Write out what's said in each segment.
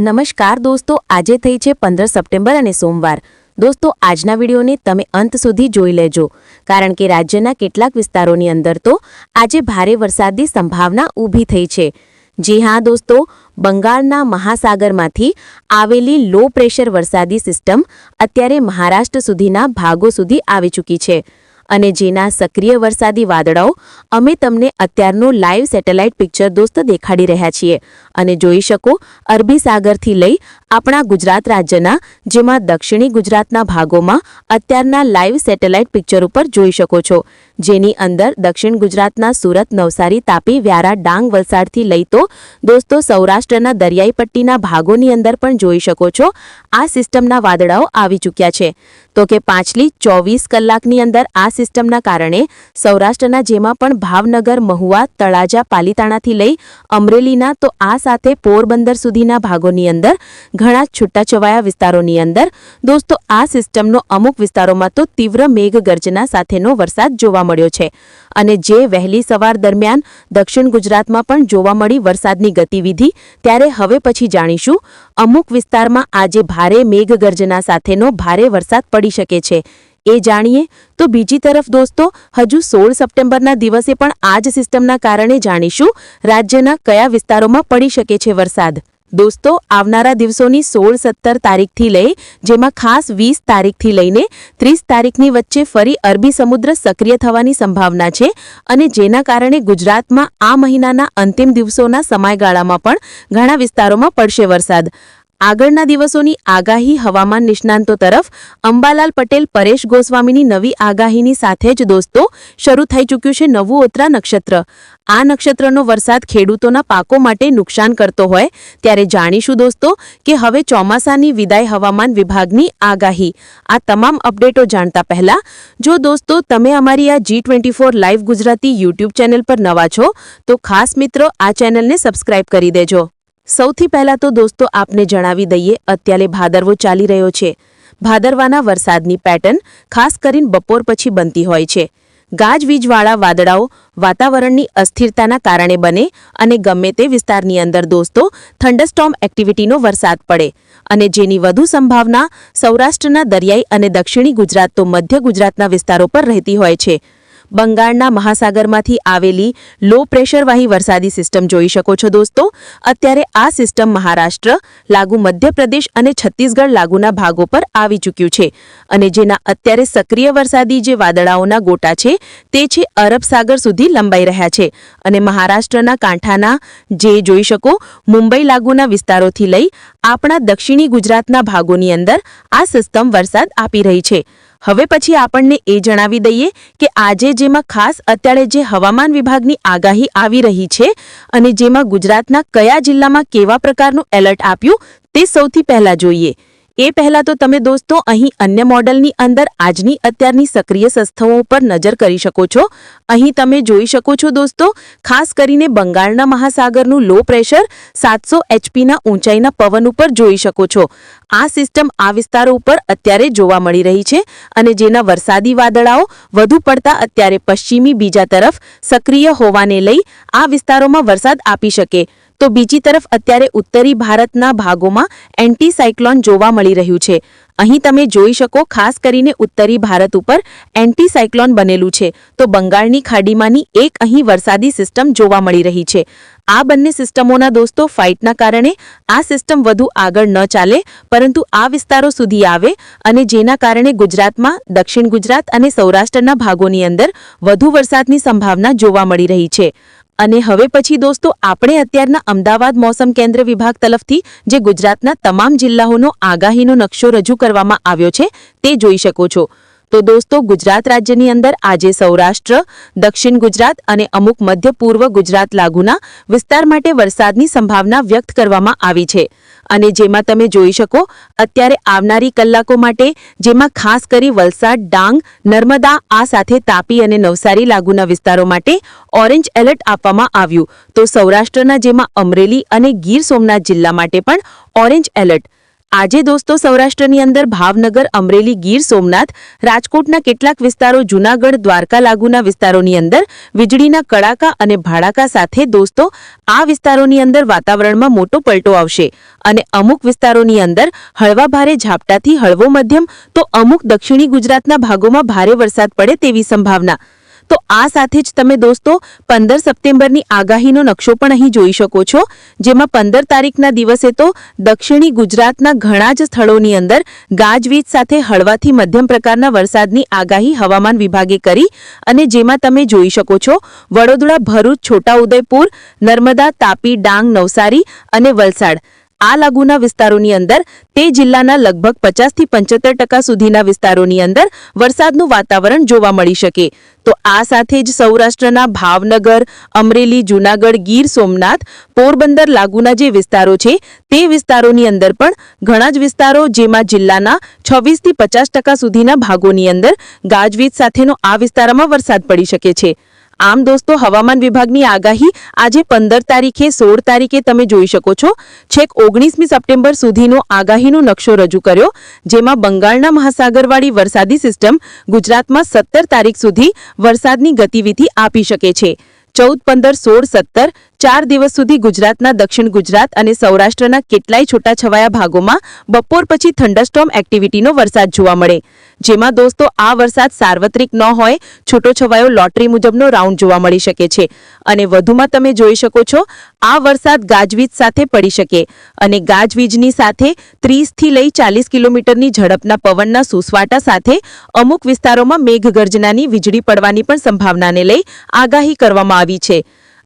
નમસ્કાર દોસ્તો, આજે થઈ છે પંદર સપ્ટેમ્બર અને સોમવાર. દોસ્તો, આજના વિડીયોને તમે અંત સુધી જોઈ લેજો, કારણ કે રાજ્યના કેટલાક વિસ્તારોની અંદર તો આજે ભારે વરસાદની સંભાવના ઊભી થઈ છે. જી હા, દોસ્તો, બંગાળના મહાસાગરમાંથી આવેલી લો પ્રેશર વરસાદી સિસ્ટમ અત્યારે મહારાષ્ટ્ર સુધીના ભાગો સુધી આવી ચૂકી છે. અને જેના સક્રિય વરસાદી વાદળાઓ અમે તમને અત્યારનું લાઈવ સેટેલાઇટ પિક્ચર દોસ્ત દેખાડી રહ્યા છીએ. અને જોઈ શકો, અરબી સાગરથી લઈ આપણા ગુજરાત રાજ્યના, જેમાં દક્ષિણી ગુજરાતના ભાગોમાં અત્યારના લાઈવ સેટેલાઇટ પિક્ચર ઉપર જોઈ શકો છો. જેની અંદર દક્ષિણ ગુજરાતના સુરત, નવસારી, તાપી, વ્યારા, ડાંગ, વલસાડથી લઈ તો દોસ્તો સૌરાષ્ટ્રના દરિયાઈ પટ્ટીના ભાગોની અંદર પણ જોઈ શકો છો. આ સિસ્ટમના વાદળાઓ આવી ચૂક્યા છે. તો કે પાછલી ચોવીસ કલાકની અંદર આ સિસ્ટમના કારણે સૌરાષ્ટ્રના જેમાં પણ ભાવનગર, મહુવા, તળાજા, પાલીતાણાથી લઈ અમરેલીના તો આ સાથે પોરબંદર સુધીના ભાગોની અંદર, ઘણા છૂટાછવાયા વિસ્તારોની અંદર. દોસ્તો, આ સિસ્ટમનો અમુક વિસ્તારોમાં તો તીવ્ર મેઘગર્જના સાથેનો વરસાદ જોવા મળ્યો છે. અને જે વહેલી સવાર દરમિયાન દક્ષિણ ગુજરાતમાં પણ જોવા મળી વરસાદની ગતિવિધિ, ત્યારે હવે પછી જાણીશું. અમુક વિસ્તારમાં આજે ભારે મેઘગર્જના સાથેનો ભારે વરસાદ પડી શકે છે. એ જાણીએ તો બીજી તરફ દોસ્તો, હજુ સોળ સપ્ટેમ્બરના દિવસે પણ આ જ સિસ્ટમના કારણે જાણીશું રાજ્યના કયા વિસ્તારોમાં પડી શકે છે વરસાદ. દોસ્તો, આવનારા દિવસોની સોળ સત્તર તારીખથી લઈ, જેમાં ખાસ વીસ તારીખથી લઈને ત્રીસ તારીખની વચ્ચે ફરી અરબી સમુદ્ર સક્રિય થવાની સંભાવના છે અને જેના કારણે ગુજરાતમાં આ મહિનાના અંતિમ દિવસોના સમયગાળામાં પણ ઘણા વિસ્તારોમાં પડશે વરસાદ. આગળના દિવસોની આગાહી હવામાન નિષ્ણાંતો તરફ. અંબાલાલ પટેલ, પરેશ ગોસ્વામીની નવી આગાહીની સાથે જ દોસ્તો, શરૂ થઈ ચૂક્યું છે નવું ઓતરા નક્ષત્ર. આ નક્ષત્રનો વરસાદ ખેડૂતોના પાકો માટે નુકસાન કરતો હોય. ત્યારે જાણીશું દોસ્તો કે હવે ચોમાસાની વિદાય હવામાન વિભાગની આગાહી. આ તમામ અપડેટો જાણતા પહેલા, જો દોસ્તો તમે અમારી આ G twenty four live Gujarati YouTube channel પર નવા છો, તો ખાસ મિત્રો આ ચેનલને સબસ્ક્રાઇબ કરી દેજો. સૌથી પહેલા તો દોસ્તો, આપને જણાવી દઈએ, અત્યારે ભાદરવો ચાલી રહ્યો છે. ભાદરવાના વરસાદની પેટર્ન ખાસ કરીને બપોર પછી બનતી હોય છે. ગાજવીજવાળા વાદળાઓ વાતાવરણની અસ્થિરતાના કારણે બને અને ગમે તે વિસ્તારની અંદર દોસ્તો થંડરસ્ટોમ એક્ટિવિટીનો વરસાદ પડે. અને જેની વધુ સંભાવના સૌરાષ્ટ્રના દરિયાઈ અને દક્ષિણી ગુજરાત તો મધ્ય ગુજરાતના વિસ્તારો પર રહેતી હોય છે. બંગાળના મહાસાગરમાંથી આવેલી લો પ્રેશરવાહી વરસાદી સિસ્ટમ જોઈ શકો છો દોસ્તો. અત્યારે આ સિસ્ટમ મહારાષ્ટ્ર, લાગુ મધ્યપ્રદેશ અને છત્તીસગઢ લાગુના ભાગો પર આવી ચૂક્યું છે અને જેના અત્યારે સક્રિય વરસાદી જે વાદળાઓના ગોટા છે તે છે અરબ સાગર સુધી લંબાઈ રહ્યા છે અને મહારાષ્ટ્રના કાંઠાના જે જોઈ શકો મુંબઈ લાગુના વિસ્તારોથી લઈ આપણા દક્ષિણી ગુજરાતના ભાગોની અંદર આ સિસ્ટમ વરસાદ આપી રહી છે. હવે પછી આપણને એ જણાવી દઈએ કે આજે જેમાં ખાસ અત્યારે જે હવામાન વિભાગની આગાહી આવી રહી છે અને જેમાં ગુજરાતના કયા જિલ્લામાં કેવા પ્રકારનું એલર્ટ આપ્યું તે સૌથી પહેલા જોઈએ. એ પહેલાં તો તમે દોસ્તો અહીં અન્ય મોડલની અંદર આજની અત્યારની સક્રિય સંસ્થાઓ ઉપર નજર કરી શકો છો. અહીં તમે જોઈ શકો છો દોસ્તો, ખાસ કરીને બંગાળના મહાસાગરનું લો પ્રેશર સાતસો એચપીના ઊંચાઈના પવન ઉપર જોઈ શકો છો. આ સિસ્ટમ આ વિસ્તારો ઉપર અત્યારે જોવા મળી રહી છે અને જેના વરસાદી વાદળાઓ વધુ પડતા અત્યારે પશ્ચિમી બીજા તરફ સક્રિય હોવાને લઈ આ વિસ્તારોમાં વરસાદ આપી શકે. તો બીજી તરફ અત્યારે ઉત્તરી ભારતના ભાગોમાં એન્ટીસાયક્લોન જોવા મળી રહ્યું છે. અહીં તમે જોઈ શકો, ખાસ કરીને ઉત્તરી ભારત ઉપર એન્ટીસાયક્લોન બનેલું છે. તો બંગાળની ખાડીમાંની એક અહીં વરસાદી સિસ્ટમ જોવા મળી રહી છે. આ બંને સિસ્ટમોના દોસ્તો, ફાઇટના કારણે આ સિસ્ટમ વધુ આગળ ન ચાલે, પરંતુ આ વિસ્તારો સુધી આવે અને જેના કારણે ગુજરાતમાં, દક્ષિણ ગુજરાત અને સૌરાષ્ટ્રના ભાગોની અંદર વધુ વરસાદની સંભાવના જોવા મળી રહી છે. અને હવે પછી દોસ્તો, આપણે અત્યારના અમદાવાદ મોસમ કેન્દ્ર વિભાગ તરફથી જે ગુજરાતના તમામ જિલ્લાઓનો આગાહીનો નકશો રજૂ કરવામાં આવ્યો છે, તે જોઈ શકો છો. તો દોસ્તો, ગુજરાત રાજ્યની અંદર આજે સૌરાષ્ટ્ર, દક્ષિણ ગુજરાત અને અમુક મધ્ય પૂર્વ ગુજરાત લાગુના વિસ્તાર માટે વરસાદની સંભાવના વ્યક્ત કરવામાં આવી છે. અને જેમાં તમે જોઈ શકો, અત્યારે આવનારી કલાકો માટે જેમાં ખાસ કરી વલસાડ, ડાંગ, નર્મદા આ સાથે તાપી અને નવસારી લાગુના વિસ્તારો માટે ઓરેન્જ એલર્ટ આપવામાં આવ્યું. તો સૌરાષ્ટ્રના જેમાં અમરેલી અને ગીર સોમનાથ જિલ્લા માટે પણ ઓરેન્જ એલર્ટ આજે દોસ્તો સૌરાષ્ટ્રની અંદર ભાવનગર, અમરેલી, ગીર, સોમનાથ, રાજકોટના કેટલાક વિસ્તારો, જૂનાગઢ, દ્વારકા લાગુના વિસ્તારોની અંદર વીજળીના કડાકા અને ભાડાકા સાથે દોસ્તો આ વિસ્તારોની અંદર વાતાવરણમાં મોટો પલટો આવશે. અને અમુક વિસ્તારોની અંદર હળવા ભારે ઝાપટાથી હળવો મધ્યમ, તો અમુક દક્ષિણી ગુજરાતના ભાગોમાં ભારે વરસાદ પડે તેવી સંભાવના. તો આ સાથે જ તમે દોસ્તો પંદર સપ્ટેમ્બરની આગાહીનો નકશો પણ અહીં જોઈ શકો છો. જેમાં પંદર તારીખના દિવસે તો દક્ષિણી ગુજરાતના ઘણા જ સ્થળોની અંદર ગાજવીજ સાથે હળવાથી મધ્યમ પ્રકારના વરસાદની આગાહી હવામાન વિભાગે કરી અને જેમાં તમે જોઈ શકો છો વડોદરા, ભરૂચ, છોટાઉદેપુર, નર્મદા, તાપી, ડાંગ, નવસારી અને વલસાડ. આ લાગુના વિસ્તારોની અંદર તે જિલ્લાના લગભગ પચાસથી પંચોતેર ટકા સુધીના વિસ્તારોની અંદર વરસાદનું વાતાવરણ જોવા મળી શકે. તો આ સાથે જ સૌરાષ્ટ્રના ભાવનગર, અમરેલી, જૂનાગઢ, ગીર, સોમનાથ, પોરબંદર, લાગુના જે વિસ્તારો છે, તે વિસ્તારોની અંદર પણ ઘણા જ વિસ્તારો જેમાં જિલ્લાના છવ્વીસથી પચાસ ટકા સુધીના ભાગોની અંદર ગાજવીજ સાથેનો આ વિસ્તારમાં વરસાદ પડી શકે છે. આમ દોસ્તો, હવામાન વિભાગની આગાહી આજે પંદર તારીખે, સોળ તારીખે તમે જોઈ શકો છો. છેક ઓગણીસમી સપ્ટેમ્બર સુધીનો આગાહીનો નકશો રજૂ કર્યો, જેમાં બંગાળના મહાસાગરવાળી વરસાદી સિસ્ટમ ગુજરાતમાં સત્તર તારીખ સુધી વરસાદની ગતિવિધિ આપી શકે છે. ચૌદ પંદર સોળ સત્તર ચાર દિવસ સુધી ગુજરાતના દક્ષિણ ગુજરાત અને સૌરાષ્ટ્રના કેટલાય છૂટાછવાયા ભાગોમાં બપોર પછી થંડરસ્ટોમ એક્ટિવિટીનો વરસાદ જોવા મળે. જેમાં દોસ્તો, આ વરસાદ સાર્વત્રિક ન હોય, છૂટોછવાયો લોટરી મુજબનો રાઉન્ડ જોવા મળી શકે છે. અને વધુમાં તમે જોઈ શકો છો, આ વરસાદ ગાજવીજ સાથે પડી શકે. અને ગાજવીજની સાથે ત્રીસથી લઈ ચાલીસ કિલોમીટરની ઝડપના પવનના સુસવાટા સાથે અમુક વિસ્તારોમાં મેઘગર્જનાની વીજળી પડવાની પણ સંભાવનાને લઈ આગાહી કરવામાં આવી છે.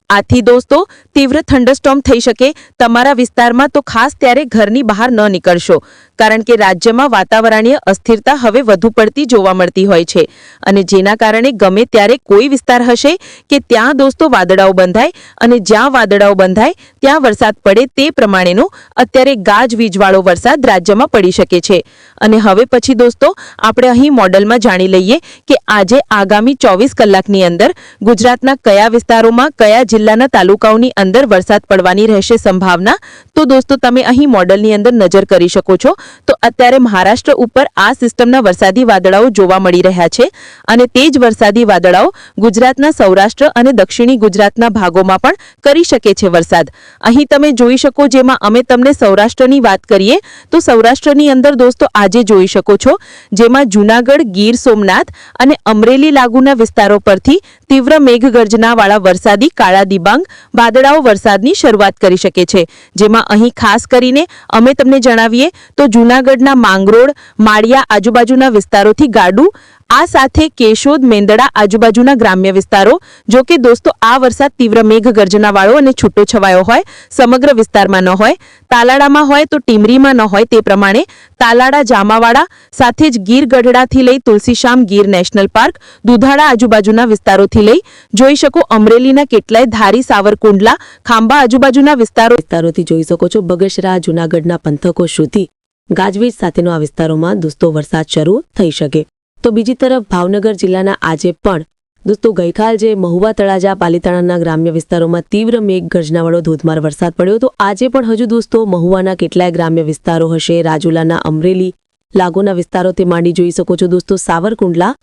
આથી દોસ્તો, તીવ્ર થંડરસ્ટોમ થઈ શકે તમારા વિસ્તારમાં તો ખાસ ત્યારે ઘરની બહાર ન નીકળશો, કારણ કે રાજ્યમાં વાતાવરણીય અસ્થિરતા હવે વધુ પડતી જોવા મળતી હોય છે. અને જેના કારણે ગમે ત્યારે કોઈ વિસ્તાર હશે કે ત્યાં દોસ્તો વાદળાઓ બંધાય અને જ્યાં વાદળાઓ બંધાય, ત્યાં વરસાદ પડે તે પ્રમાણેનો અત્યારે ગાજવીજવાળો વરસાદ રાજ્યમાં પડી શકે છે. અને હવે પછી દોસ્તો, આપણે અહીં મોડલમાં જાણી લઈએ કે આજે આગામી ચોવીસ કલાકની અંદર ગુજરાતના કયા વિસ્તારોમાં કયા જિલ્લાના તાલુકાઓની અંદર વરસાદ પડવાની રહેશે સંભાવના. તો દોસ્તો, તમે અહીં મોડલની અંદર નજર કરી શકો છો. તો અત્યારે મહારાષ્ટ્ર ઉપર આ સિસ્ટમના વરસાદી વાદળાઓ જોવા મળી રહ્યા છે અને તે જ વરસાદી વાદળાઓ ગુજરાતના સૌરાષ્ટ્ર અને દક્ષિણી ગુજરાતના ભાગોમાં પણ કરી શકે છે વરસાદ. અહીં તમે જોઈ શકો, જેમાં અમે તમને સૌરાષ્ટ્રની વાત કરીએ, તો સૌરાષ્ટ્રની અંદર દોસ્તો આજે જોઈ શકો છો, જેમાં જૂનાગઢ, ગીર સોમનાથ અને અમરેલી લાગુના વિસ્તારો પરથી તીવ્ર મેઘગર્જનાવાળા વરસાદી કાળા દિબાંગ વાદળાઓ વરસાદની શરૂઆત કરી શકે છે. જેમાં અહીં ખાસ કરીને અમે તમને જણાવીએ તો જૂનાગઢના માંગરોળ, માળિયા આજુબાજુના વિસ્તારોથી ગાડું આ સાથે કેશોદ, મેંદડા, આજુબાજુના ગ્રામ્ય વિસ્તારો, જો કે દોસ્તો, આ વરસાદ તીવ્ર મેઘગર્જનાવાળો અને છૂટો છવાયો હોય, સમગ્ર વિસ્તારમાં ન હોય. તાલાડામાં હોય તો ટીમરીમાં ન હોય તે પ્રમાણે તાલાડા જામાવાડા, સાથે જ ગીર ગઢડાથી લઈ તુલસીશ્યામ ગીર નેશનલ પાર્ક, દુધાળા આજુબાજુના વિસ્તારોથી લઈ, જોઈ શકો અમરેલીના કેટલાય ધારી સાવરકુંડલા ખાંબા આજુબાજુના વિસ્તારો વિસ્તારોથી જોઈ શકો છો બગસરા, જૂનાગઢના પંથકો સુધી ગાજવીજ સાથેનો આ વિસ્તારોમાં દોસ્તો વરસાદ શરૂ થઈ શકે. તો બીજી તરફ ભાવનગર જિલ્લાના આજે પણ દોસ્તો ગઈકાલ જે મહુવા તળાજા પાલીતાણાના ગ્રામ્ય વિસ્તારોમાં તીવ્ર મેઘ ગર્જનાવાળો ધોધમાર વરસાદ પડ્યો તો આજે પણ હજુ દોસ્તો મહુવાના કેટલાય ગ્રામ્ય વિસ્તારો હશે. રાજુલાના અમરેલી લાગોના વિસ્તારો તે માંડી જોઈ શકો છો દોસ્તો. સાવરકુંડલા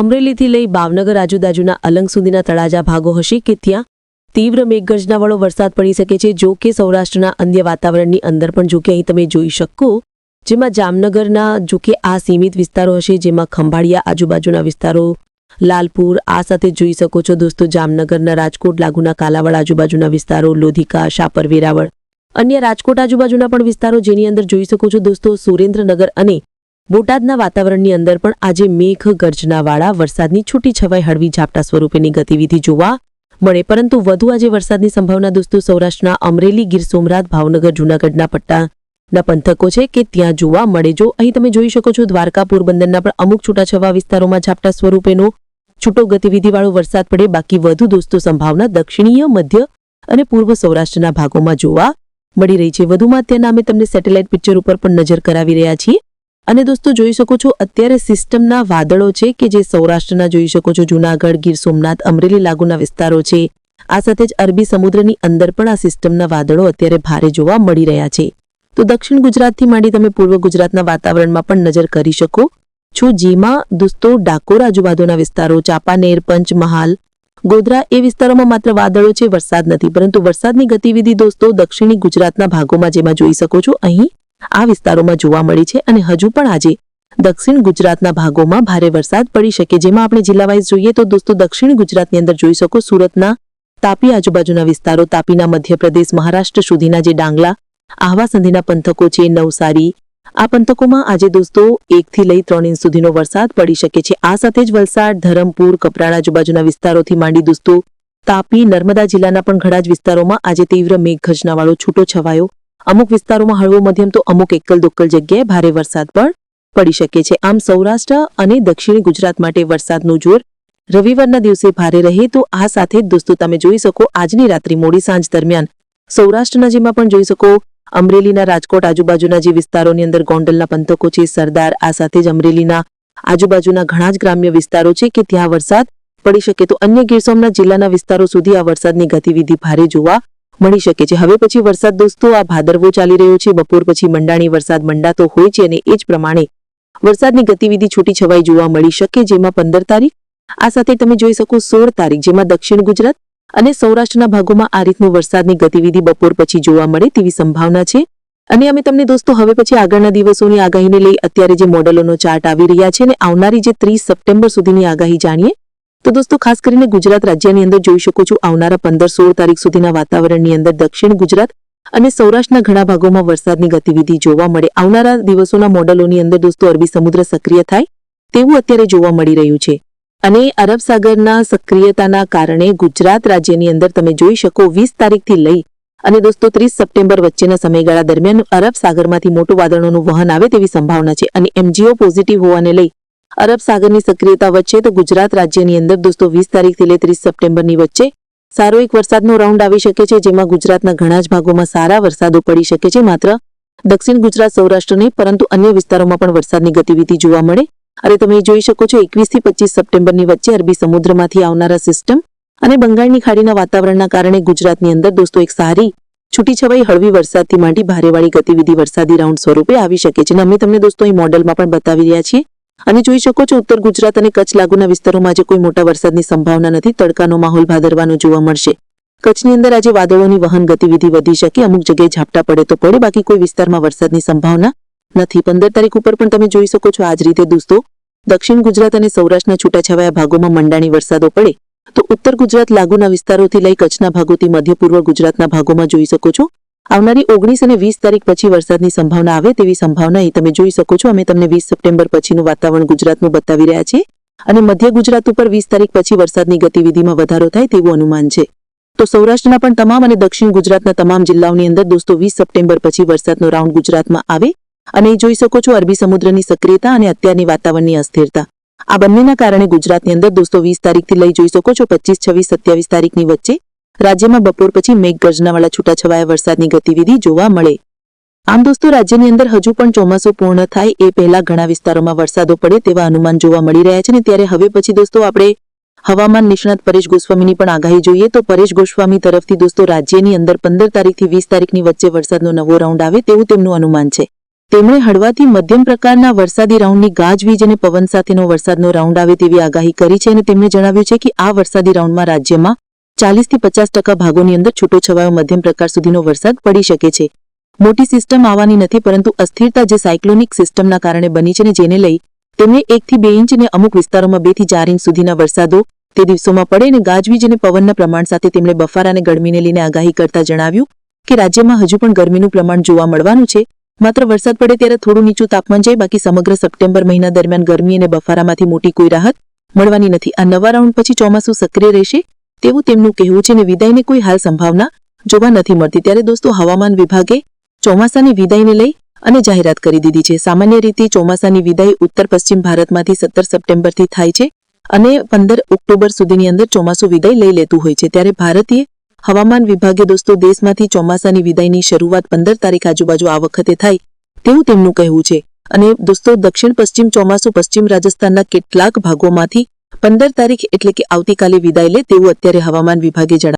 અમરેલીથી લઈ ભાવનગર, આજુબાજુના અલંગ સુધીના તળાજા ભાગો હશે કે ત્યાં તીવ્ર મેઘગર્જનાવાળો વરસાદ પડી શકે છે. જો કે સૌરાષ્ટ્રના અન્ય વાતાવરણની અંદર પણ જો કે અહીં તમે જોઈ શકો જેમાં જામનગરના જો કે આ સીમિત વિસ્તારો હશે, જેમાં ખંભાળિયા આજુબાજુના વિસ્તારો, લાલપુર, આ સાથે જોઈ શકો છો દોસ્તો, જામનગરના રાજકોટ, લાગુના કાલાવડ આજુબાજુના વિસ્તારો, લોધિકા, શાપર, વેરાવળ. અન્ય રાજકોટ આજુબાજુના પણ વિસ્તારો જેની અંદર જોઈ શકો છો દોસ્તો, સુરેન્દ્રનગર અને બોટાદના વાતાવરણની અંદર પણ આજે મેઘ ગર્જનાવાળા, વરસાદની છૂટી છવાઈ હળવી ઝાપટા સ્વરૂપેની ગતિવિધિ જોવા મળે. પરંતુ વધુ આજે વરસાદની સંભાવના દોસ્તો સૌરાષ્ટ્રના અમરેલી, ગીર સોમનાથ, ભાવનગર, જૂનાગઢના પટ્ટાના પંથકો છે કે ત્યાં જોવા મળે. જો અહીં તમે જોઈ શકો છો, દ્વારકા, પોરબંદરના પણ અમુક છૂટાછવા વિસ્તારોમાં ઝાપટા સ્વરૂપેનો છૂટો ગતિવિધિવાળો વરસાદ પડે. બાકી વધુ દોસ્તો સંભાવના દક્ષિણીય, મધ્ય અને પૂર્વ સૌરાષ્ટ્રના ભાગોમાં જોવા મળી રહી છે. વધુમાં તેના અમે તમને સેટેલાઇટ પિક્ચર ઉપર પણ નજર કરાવી રહ્યા છીએ. અને દોસ્તો જોઈ શકો છો, અત્યારે સિસ્ટમના વાદળો છે કે જે સૌરાષ્ટ્રના જોઈ શકો છો. જૂનાગઢ, ગીર સોમનાથ, અમરેલી લાગુના વિસ્તારો છે. આ સાથે જ અરબી સમુદ્રની અંદર પણ આ સિસ્ટમના વાદળો અત્યારે ભારે જોવા મળી રહ્યા છે. તો દક્ષિણ ગુજરાતથી માંડી તમે પૂર્વ ગુજરાતના વાતાવરણમાં પણ નજર કરી શકો છો. જેમાં દોસ્તો ડાકોર આજુબાજુના વિસ્તારો, ચાંપાનેર, પંચમહાલ, ગોધરા એ વિસ્તારોમાં માત્ર વાદળો છે, વરસાદ નથી. પરંતુ વરસાદની ગતિવિધિ દોસ્તો દક્ષિણી ગુજરાતના ભાગોમાં જેમાં જોઈ શકો છો. અહીં આ વિસ્તારોમાં જોવા મળી છે અને હજુ પણ આજે દક્ષિણ ગુજરાતના ભાગોમાં ભારે વરસાદ પડી શકે. જેમાં આપણે જિલ્લા વાઇઝ જોઈએ તો દોસ્તો દક્ષિણ ગુજરાતની અંદર જોઈ શકો સુરતના તાપી આજુબાજુના વિસ્તારો, તાપીના મધ્યપ્રદેશ, મહારાષ્ટ્ર સુધીના જે ડાંગલા આહવા સંધિના પંથકો છે નવસારી. આ પંથકોમાં આજે દોસ્તો એકથી લઈ ત્રણ ઇંચ સુધીનો વરસાદ પડી શકે છે. આ સાથે જ વલસાડ, ધરમપુર, કપરાડા આજુબાજુના વિસ્તારોથી માંડી દોસ્તો તાપી, નર્મદા જિલ્લાના પણ ઘણા જ વિસ્તારોમાં આજે તીવ્ર મેઘગર્જનાવાળો છૂટો છવાયો. અમુક વિસ્તારોમાં હળવો મધ્યમ તો અમુક એકલ દોક્કલ જગ્યાએ ભારે વરસાદ પણ પડી શકે છે. આમ સૌરાષ્ટ્ર અને દક્ષિણ ગુજરાત માટે વરસાદનું જોર રવિવારના દિવસે ભારે રહે તો આ સાથે જ દોસ્તો તમે જોઈ શકો આજની રાત્રિ મોડી સાંજ દરમિયાન. સૌરાષ્ટ્રના જેમાં પણ જોઈ શકો અમરેલીના રાજકોટ આજુબાજુના જે વિસ્તારોની અંદર ગોંડલના પંથકો છે, સરદાર, આ સાથે જ અમરેલીના આજુબાજુના ઘણા જ ગ્રામ્ય વિસ્તારો છે કે ત્યાં વરસાદ પડી શકે તો અન્ય ગીર સોમનાથ જિલ્લાના વિસ્તારો સુધી આ વરસાદની ગતિવિધિ ભારે જોવા મળી શકે છે. હવે પછી વરસાદ દોસ્તો, આ ભાદરવો ચાલી રહ્યો છે, બપોર પછી મંડાણી વરસાદ મંડાતો હોય છે અને એ જ પ્રમાણે વરસાદની ગતિવિધિ છૂટી છવાઈ જોવા મળી શકે, જેમાં પંદર તારીખ, આ સાથે તમે જોઈ શકો સોળ તારીખ, જેમાં દક્ષિણ ગુજરાત અને સૌરાષ્ટ્રના ભાગોમાં આ રીતનું વરસાદની ગતિવિધિ બપોર પછી જોવા મળે તેવી સંભાવના છે. અને અમે તમને દોસ્તો, હવે પછી આગળના દિવસોની આગાહીને લઈ અત્યારે જે મોડેલોનો ચાર્ટ આવી રહ્યા છે અને આવનારી જે ત્રીસ સપ્ટેમ્બર સુધીની આગાહી જાણીએ. તો દોસ્તો, ખાસ કરીને ગુજરાત રાજ્યની અંદર જોઈ શકો છો, આવનારા પંદર સોળ તારીખ સુધીના વાતાવરણની અંદર દક્ષિણ ગુજરાત અને સૌરાષ્ટ્રના ઘણા ભાગોમાં વરસાદની ગતિવિધિ જોવા મળે. આવનારા દિવસોના મોડેલોની અંદર દોસ્તો, અરબી સમુદ્ર સક્રિય થાય તેવું અત્યારે જોવા મળી રહ્યું છે. અને અરબ સાગરના સક્રિયતાના કારણે ગુજરાત રાજ્યની અંદર તમે જોઈ શકો વીસ તારીખથી લઈ અને દોસ્તો ત્રીસ સપ્ટેમ્બર વચ્ચેના સમયગાળા દરમિયાન અરબ સાગરમાંથી મોટું વાદળોનું વહન આવે તેવી સંભાવના છે અને એમજીઓ પોઝિટિવ હોવાને લઈ અરબ સાગરની સક્રિયતા વચ્ચે તો ગુજરાત રાજ્યની અંદર દોસ્તો વીસ તારીખથી લઈ ત્રીસ સપ્ટેમ્બરની વચ્ચે સારો એક વરસાદનો રાઉન્ડ આવી શકે છે, જેમાં ગુજરાતના ઘણા જ ભાગોમાં સારા વરસાદો પડી શકે છે. માત્ર દક્ષિણ ગુજરાત સૌરાષ્ટ્ર નહીં, પરંતુ અન્ય વિસ્તારોમાં પણ વરસાદની ગતિવિધિ જોવા મળે અને તમે જોઈ શકો છો એકવીસથી પચીસ સપ્ટેમ્બરની વચ્ચે અરબી સમુદ્રમાંથી આવનારા સિસ્ટમ અને બંગાળની ખાડીના વાતાવરણના કારણે ગુજરાતની અંદર દોસ્તો એક સારી છૂટીછવાઈ હળવી વરસાદથી માંડી ભારેવાળી ગતિવિધિ વરસાદી રાઉન્ડ સ્વરૂપે આવી શકે છે. અને અમે તમને દોસ્તો અહીં મોડેલમાં પણ બતાવી રહ્યા છીએ. અને જોઈ શકો છો, ઉત્તર ગુજરાત અને કચ્છ લાગુના વિસ્તારોમાં આજે કોઈ મોટા વરસાદની સંભાવના નથી. તડકાનો માહોલ ભાદરવાનો જોવા મળશે. કચ્છની અંદર આજે વાદળોની વહન ગતિવિધિ વધી શકે, અમુક જગ્યાએ ઝાપટા પડે તો પડે, બાકી કોઈ વિસ્તારમાં વરસાદની સંભાવના નથી. પંદર તારીખ ઉપર પણ તમે જોઈ શકો છો આ જ રીતે દોસ્તો, દક્ષિણ ગુજરાત અને સૌરાષ્ટ્રના છૂટાછવાયા ભાગોમાં મંડાણી વરસાદો પડે. તો ઉત્તર ગુજરાત લાગુના વિસ્તારોથી લઈ કચ્છના ભાગોથી મધ્ય પૂર્વ ગુજરાતના ભાગોમાં જોઈ શકો છો. આવનારી ઓગણીસ અને વીસ તારીખ પછી વરસાદની સંભાવના આવે તેવી સંભાવના એ તમે જોઈ શકો છો. અમે તમને વીસ સપ્ટેમ્બર પછીનું વાતાવરણ ગુજરાતનું બતાવી રહ્યા છીએ. અને મધ્ય ગુજરાત ઉપર વીસ તારીખ પછી વરસાદની ગતિવિધિમાં વધારો થાય તેવું અનુમાન છે. તો સૌરાષ્ટ્રના પણ તમામ અને દક્ષિણ ગુજરાતના તમામ જિલ્લાઓની અંદર દોસ્તો વીસ સપ્ટેમ્બર પછી વરસાદનો રાઉન્ડ ગુજરાતમાં આવે. અને જોઈ શકો છો અરબી સમુદ્રની સક્રિયતા અને અત્યારની વાતાવરણની અસ્થિરતા. આ બંનેના કારણે ગુજરાતની અંદર દોસ્તો વીસ તારીખથી લઈ જોઈ શકો છો પચીસ, છવ્વીસ, સત્યાવીસ તારીખની વચ્ચે રાજ્યમાં બપોર પછી મેઘગર્જનાવાળા છૂટાછવાયા વરસાદની ગતિવિધિ જોવા મળે. આમ દોસ્તો રાજ્યની અંદર હજુ પણ ચોમાસું પૂર્ણ થાય એ પહેલા ઘણા વિસ્તારોમાં વરસાદો પડે તેવા અનુમાન જોવા મળી રહ્યા છે ને ત્યારે હવે પછી દોસ્તો આપણે હવામાન નિષ્ણાત પરેશ ગોસ્વામીની પણ આગાહી જોઈએ તો પરેશ ગોસ્વામી તરફથી દોસ્તો રાજ્યની અંદર પંદર તારીખથી વીસ તારીખની વચ્ચે વરસાદનો નવો રાઉન્ડ આવે તેવું તેમનું અનુમાન છે. તેમણે હળવાથી મધ્યમ પ્રકારના વરસાદી રાઉન્ડની ગાજવીજ અને પવન સાથેનો વરસાદનો રાઉન્ડ આવે તેવી આગાહી કરી છે અને તેમણે જણાવ્યું છે કે આ વરસાદી રાઉન્ડમાં રાજ્યમાં ચાલીસથી પચાસ ટકા ભાગોની અંદર છૂટોછવાયો મધ્યમ પ્રકાર સુધીનો વરસાદ પડી શકે છે. મોટી સિસ્ટમ આવવાની નથી, પરંતુ અસ્થિરતા જે સાયક્લોનિક સિસ્ટમના કારણે બની છે ને જેને લઈ તેમણે એકથી બે ઇંચ અને અમુક વિસ્તારોમાં બેથી ચાર ઇંચ સુધીના વરસાદો તે દિવસોમાં પડે અને ગાજવીજ અને પવનના પ્રમાણ સાથે તેમણે બફારા અને ગરમીને લઈને આગાહી કરતા જણાવ્યું કે રાજ્યમાં હજુ પણ ગરમીનું પ્રમાણ જોવા મળવાનું છે. માત્ર વરસાદ પડે ત્યારે થોડું નીચું તાપમાન જાય, બાકી સમગ્ર સપ્ટેમ્બર મહિના દરમિયાન ગરમી અને બફારામાંથી મોટી કોઈ રાહત મળવાની નથી. આ નવા રાઉન્ડ પછી ચોમાસું સક્રિય રહેશે તેવું તેમનું કહેવું છે અને વિદાયને કોઈ હાલ સંભાવના જોવા નથી મળતી. ત્યારે દોસ્તો, હવામાન વિભાગે ચોમાસાની વિદાયને લઈ અને જાહેરાત કરી દીધી છે. સામાન્ય રીતે ચોમાસાની વિદાય ઉત્તર પશ્ચિમ ભારતમાંથી સત્તર સપ્ટેમ્બરથી થાય છે અને પંદર ઓક્ટોબર સુધીની અંદર ચોમાસું વિદાય લઈ લેતું હોય છે. ત્યારે ભારતીય હવામાન વિભાગે દોસ્તો દેશમાંથી ચોમાસાની વિદાયની શરૂઆત પંદર તારીખ આજુબાજુ આ વખતે થાય તેવું તેમનું કહેવું છે. અને દોસ્તો દક્ષિણ પશ્ચિમ ચોમાસું પશ્ચિમ રાજસ્થાનના કેટલાક ભાગોમાંથી પંદર તારીખ એટલે કે આવતીકાલે વિદાય લે તેવું અત્યારે હવામાન વિભાગે જણાવ્યું